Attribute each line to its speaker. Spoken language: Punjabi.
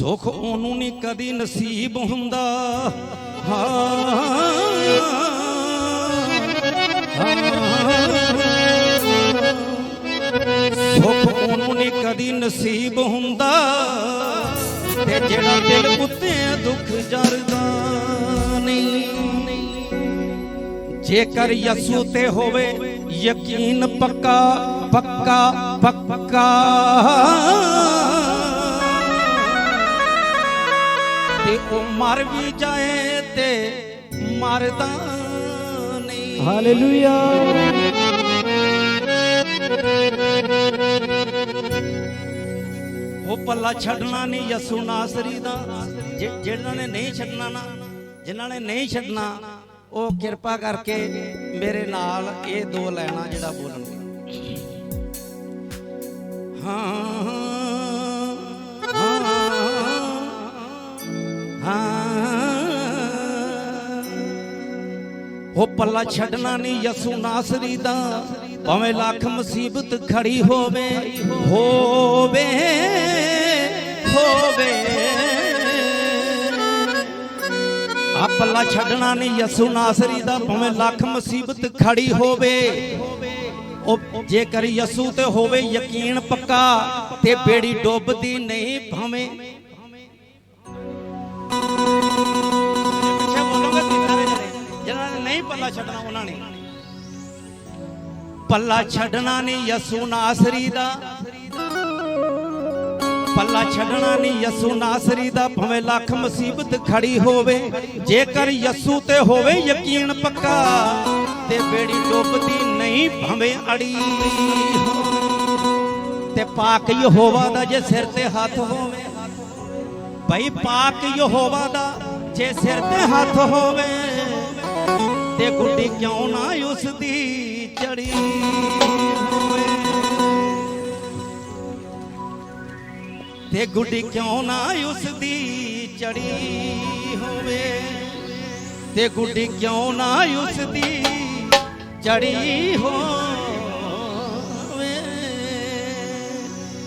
Speaker 1: ਸੁਖ ਉਹਨੂੰ ਨਹੀਂ ਕਦੀ ਨਸੀਬ ਹੁੰਦਾ। ਸੁਖ ਉਹਨੂੰ ਨਹੀਂ ਕਦੀ ਨਸੀਬ ਹੁੰਦਾ। ਤੇ ਜਿਹੜਾ ਦਿਲ ਉੱਤੇ ਦੁੱਖ ਜਰਦਾ ਨਹੀਂ। ਜੇਕਰ ਯਸੂ ਤੇ ਹੋਵੇ ਯਕੀਨ ਪੱਕਾ ਪੱਕਾ ਪੱਕਾ। ਉਹ ਮਰ ਵੀ ਜਾਏ ਤੇ ਮਰਦਾ ਨਹੀਂ।
Speaker 2: ਹਾਲੇਲੂਇਆ
Speaker 1: ਉਹ ਪੱਲਾ ਛੱਡਣਾ ਨਹੀਂ ਯਸੂ ਨਾਸਰੀ ਦਾ। ਜਿਹਨਾਂ ਨੇ ਨਹੀਂ ਛੱਡਣਾ ਨਾ ਜਿਨ੍ਹਾਂ ਨੇ ਨਹੀਂ ਛੱਡਣਾ ਉਹ ਕਿਰਪਾ ਕਰਕੇ ਮੇਰੇ ਨਾਲ ਇਹ ਦੋ ਲੈਣਾ ਜਿਹੜਾ ਬੋਲਣਗੇ ਉਹ ਪੱਲਾ ਛੱਡਣਾ ਨਹੀਂ ਯਸੂ ਨਾਸਰੀ ਦਾ, ਭਾਵੇਂ ਲੱਖ ਮੁਸੀਬਤ ਖੜੀ ਹੋਵੇ ਹੋਵੇ ਹੋਵੇ। ਆ ਪੱਲਾ ਛੱਡਣਾ ਨਹੀਂ ਯਸੂ ਨਾਸਰੀ ਦਾ, ਭਾਵੇਂ ਲੱਖ ਮੁਸੀਬਤ ਖੜੀ ਹੋਵੇ। ਉਹ ਜੇਕਰ ਯਸੂ ਤੇ ਹੋਵੇ ਯਕੀਨ ਪੱਕਾ, ਤੇ ਬੇੜੀ ਡੁੱਬਦੀ ਨਹੀਂ, ਭਾਵੇਂ ਛੱਡਣਾ ਉਹਨਾਂ ਨੇ। ਪੱਲਾ ਛੱਡਣਾ ਨਹੀਂ ਯਸੂ ਨਾਸਰੀ ਦਾ। ਪੱਲਾ ਛੱਡਣਾ ਨਹੀਂ ਯਸੂ ਨਾਸਰੀ ਦਾ, ਭਾਵੇਂ ਲੱਖ ਮੁਸੀਬਤ ਖੜੀ ਹੋਵੇ। ਜੇਕਰ ਯਸੂ ਤੇ ਹੋਵੇ ਯਕੀਨ ਪੱਕਾ, ਤੇ ਬੇੜੀ ਡੁੱਬਦੀ ਨਹੀਂ, ਭਾਵੇਂ ਅੜੀ ਤੇ ਪਾਕ ਯਹੋਵਾ ਦਾ ਜੇ ਸਿਰ ਤੇ ਹੱਥ ਹੋਵੇ, ਭਈ ਪਾਕ ਯਹੋਵਾ ਦਾ ਜੇ ਸਿਰ ਤੇ ਹੱਥ ਹੋਵੇ ਤੇ ਗੁੱਡੀ ਕਿਉਂ ਨਾ ਉਸ ਦੀ ਚੜੀ ਹੋਵੇ? ਤੇ ਗੁੱਡੀ ਕਿਉਂ ਨਾ ਉਸ ਦੀ ਚੜੀ ਹੋਵੇ? ਤੇ ਗੁੱਡੀ ਕਿਉਂ ਨਾ ਉਸ ਦੀ ਚੜੀ ਹੋਵੇ?